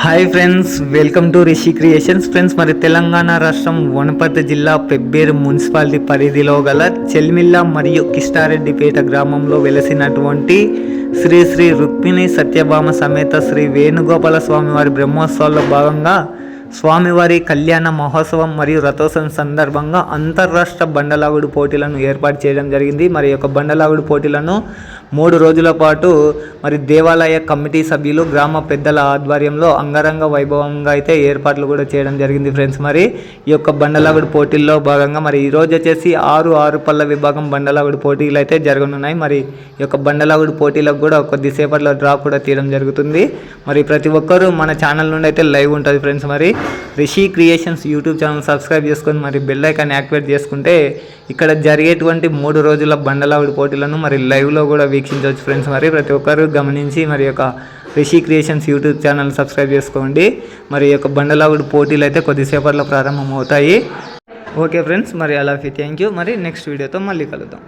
Hi friends welcome to Rishi creations friends మరి తెలంగాణ రాష్ట్రం వనపర్తి జిల్లా పెబ్బేరు మున్సిపాలిటీ పరిధిలో గల చెల్మిల్ల మరియు కిష్టారెడ్డిపేట గ్రామంలో వెలసినటువంటి శ్రీ శ్రీ రుక్మిణి సత్యభామ సమేత శ్రీ వేణుగోపాల స్వామివారి బ్రహ్మోత్సవాల్లో భాగంగా స్వామివారి కళ్యాణ మహోత్సవం మరియు రథోత్సవం సందర్భంగా అంతర్రాష్ట్ర బండలాగుడు పోటీలను ఏర్పాటు చేయడం జరిగింది. మరి యొక్క బండలాగుడు పోటీలను మూడు రోజుల పాటు మరి దేవాలయ కమిటీ సభ్యులు గ్రామ పెద్దల ఆధ్వర్యంలో అంగరంగ వైభవంగా అయితే ఏర్పాట్లు కూడా చేయడం జరిగింది ఫ్రెండ్స్. మరి ఈ యొక్క బండలాగుడు పోటీల్లో భాగంగా మరి ఈరోజు వచ్చేసి ఆరు ఆరు పళ్ళ విభాగం బండలాగుడు పోటీలు అయితే జరగనున్నాయి. మరి ఈ యొక్క బండలాగుడు పోటీలకు కూడా కొద్దిసేపట్లో డ్రా కూడా తీయడం జరుగుతుంది. మరి ప్రతి ఒక్కరూ మన ఛానల్ నుండి అయితే లైవ్ ఉంటుంది ఫ్రెండ్స్. మరి Rishi creations YouTube channel subscribe చేసుకొని మరి బెల్ ఐకాన్ యాక్టివేట్ చేసుకుంటే ఇక్కడ జరిగేటువంటి మూడు రోజుల బండలావిడి పోటీలను మరి లైవ్లో కూడా వీక్షించవచ్చు ఫ్రెండ్స్ మరి ప్రతి ఒక్కరు గమనించి మరి యొక్క Rishi creations YouTube channel subscribe చేసుకోండి. మరి యొక్క బండలావిడి పోటీలు అయితే కొద్దిసేపట్లో ప్రారంభం అవుతాయి ఓకే ఫ్రెండ్స్ మరి అలా థ్యాంక్ యూ మరి నెక్స్ట్ వీడియోతో మళ్ళీ కలుద్దాం.